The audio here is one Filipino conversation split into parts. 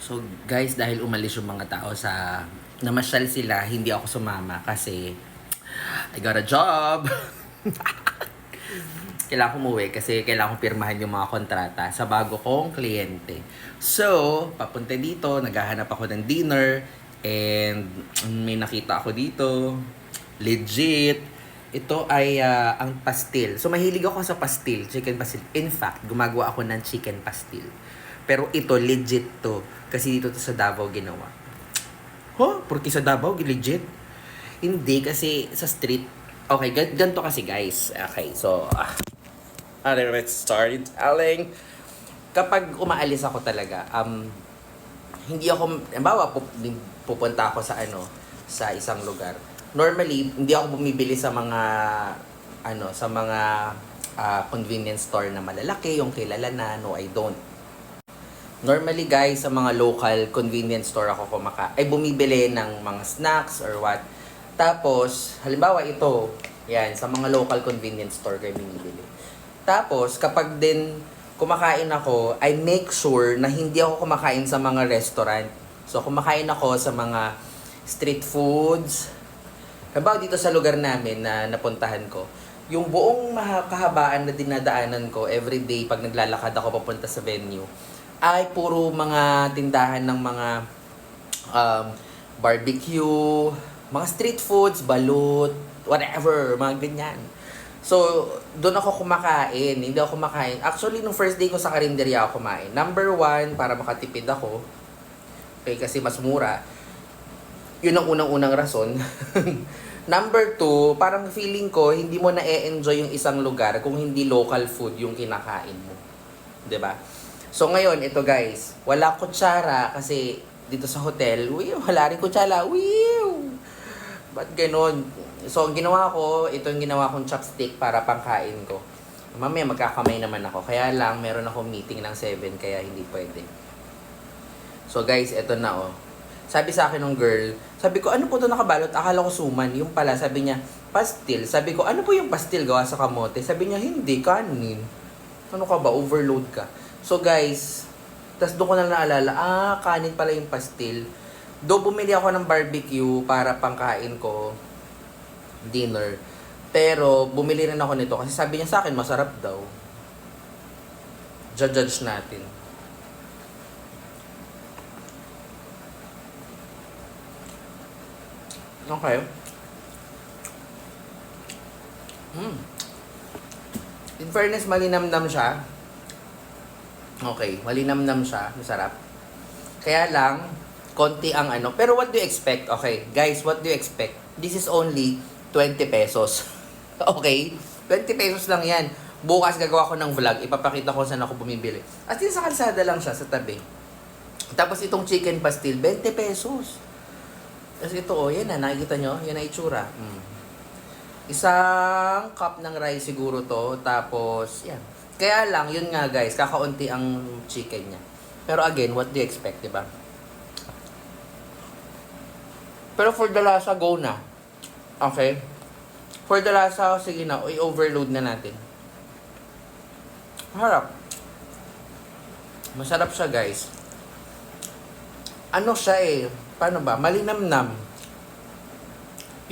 So guys, dahil umalis yung mga tao sa namasyal sila, hindi ako sumama kasi I got a job. kailangan ko umuwi kasi kailangan kong pirmahan yung mga kontrata sa bago kong kliyente. So, papunta dito, naghahanap ako ng dinner and may nakita ako dito. Legit. Ito ay ah, ang pastil. So, mahilig ako sa pastil, chicken pastil. In fact, gumagawa ako ng chicken pastil. Pero ito, legit to. Kasi dito to sa Davao ginawa. Huh? Porque sa Davao, legit? Hindi, kasi sa street. Okay, gan- ganito kasi guys. Okay, so... Ah, Alright, let's start telling. Kapag umaalis ako talaga, um, hindi ako, pup- pupunta ako sa ano, sa isang lugar. Normally, hindi ako bumibili sa mga, ano, sa mga ah, convenience store na malalaki, yung kilala na, no, I don't. Normally guys, sa mga local convenience store ako kumaka ay bumibili ng mga snacks or what. Tapos, halimbawa ito, yan, sa mga local convenience store kayo binibili. Tapos, kapag din kumakain ako, I make sure na hindi ako kumakain sa mga restaurant. So, kumakain ako sa mga street foods. Halimbawa dito sa lugar namin na napuntahan ko, yung buong kahabaan na dinadaanan ko everyday pag naglalakad ako papunta sa venue, ay puro mga tindahan ng mga um, barbecue, mga street foods, balut, whatever, mga ganyan. So, doon ako kumakain. Hindi ako kumakain. Actually, nung first day ko sa karinderya ako kumain. Number one, para makatipid ako. Okay, kasi mas mura. Yun ang unang-unang rason. Number two, parang feeling ko, hindi mo na-enjoy yung isang lugar kung hindi local food yung kinakain mo. ba? So ngayon, ito guys, wala kutsara kasi dito sa hotel, uy, wala rin kutsara. Wiw! Ba't ganon? So, ang ginawa ko, ito yung ginawa kong chopstick para pangkain ko. Mamaya magkakamay naman ako. Kaya lang, meron ako meeting ng 7, kaya hindi pwede. So guys, ito na oh. Sabi sa akin ng girl, sabi ko, ano po ito nakabalot? Akala ko suman. Yung pala, sabi niya, pastil. Sabi ko, ano po yung pastil gawa sa kamote? Sabi niya, hindi, kanin. Ano ka ba? Overload ka. So guys, tas doon ko na naalala, ah, kanin pala yung pastil. Do bumili ako ng barbecue para pangkain ko dinner. Pero bumili rin ako nito kasi sabi niya sa akin masarap daw. Judge natin. Okay. Hmm. In fairness, malinamnam siya. Okay, malinamnam siya. Masarap. Kaya lang, konti ang ano. Pero what do you expect? Okay, guys, what do you expect? This is only 20 pesos. okay? 20 pesos lang yan. Bukas gagawa ko ng vlog. Ipapakita ko saan ako bumibili. As in, sa kalsada lang siya, sa tabi. Tapos itong chicken pastil, 20 pesos. Tapos ito, oh, yan na, nakikita nyo? Yan na itsura. Mm. Isang cup ng rice siguro to. Tapos, yan. Kaya lang, yun nga guys, kakaunti ang chicken niya. Pero again, what do you expect, di ba? Pero for the lasa, go na. Okay? For the lasa, sige na, i-overload na natin. Harap. Masarap siya, guys. Ano siya eh, paano ba? Malinamnam.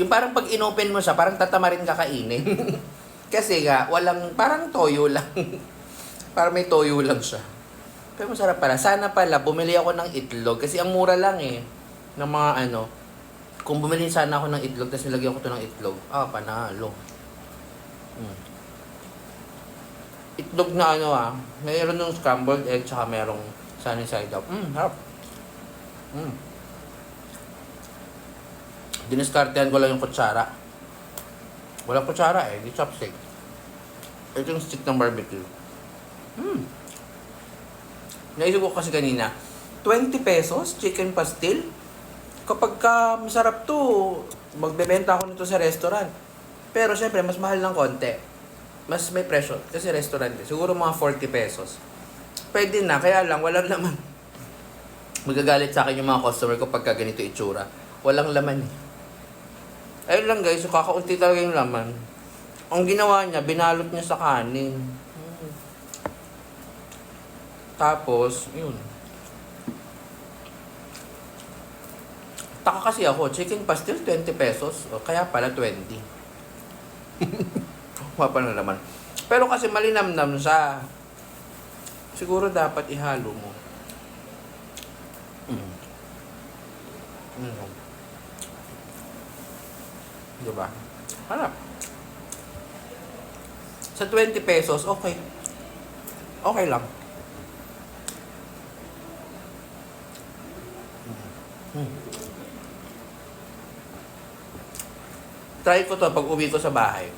Yung parang pag inopen mo siya, parang tatamarin ka kainin. Kasi nga, walang, parang toyo lang. parang may toyo lang siya. Pero masarap pala. Sana pala, bumili ako ng itlog. Kasi ang mura lang eh. Ng mga ano. Kung bumili sana ako ng itlog, tapos nilagyan ko to ng itlog. Ah, panalo. Hmm. Itlog na ano ah. Mayroon ng scrambled egg, tsaka merong sunny side up. Hmm, harap. Hmm. Diniskartehan ko lang yung kutsara. Walang kutsara eh, di chopstick. Ito yung stick ng barbecue. Hmm. Naisip ko kasi kanina, 20 pesos chicken pastil? Kapag ka masarap to, magbebenta ako nito sa restaurant. Pero syempre, mas mahal ng konti. Mas may presyo kasi restaurant eh. Siguro mga 40 pesos. Pwede na, kaya lang, walang laman. Magagalit sa akin yung mga customer ko pagka ganito itsura. Walang laman eh. Ayun lang guys, so kakaunti talaga yung laman. Ang ginawa niya, binalot niya sa kanin. Hmm. Tapos, yun. Nagtaka kasi ako, chicken pastil 20 pesos. O, kaya pala 20. Mapa na naman. Pero kasi malinamnam siya. Siguro dapat ihalo mo. Mm. Mm. Diba? Harap. Sa 20 pesos, okay. Okay lang. Mm. Try ko to pag uwi ko sa bahay.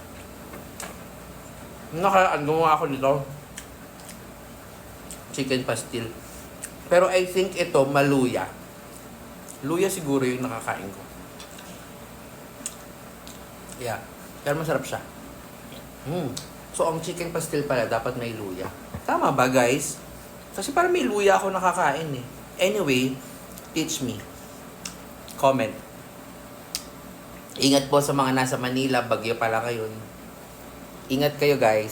Nakaraan, gumawa ako nito. Chicken pastil. Pero I think ito, maluya. Luya siguro yung nakakain ko. Yeah. Pero masarap siya. Mm. So, ang chicken pastil pala, dapat may luya. Tama ba, guys? Kasi parang may luya ako nakakain eh. Anyway, teach me. Comment. Ingat po sa mga nasa Manila, bagyo pala ngayon. Ingat kayo, guys.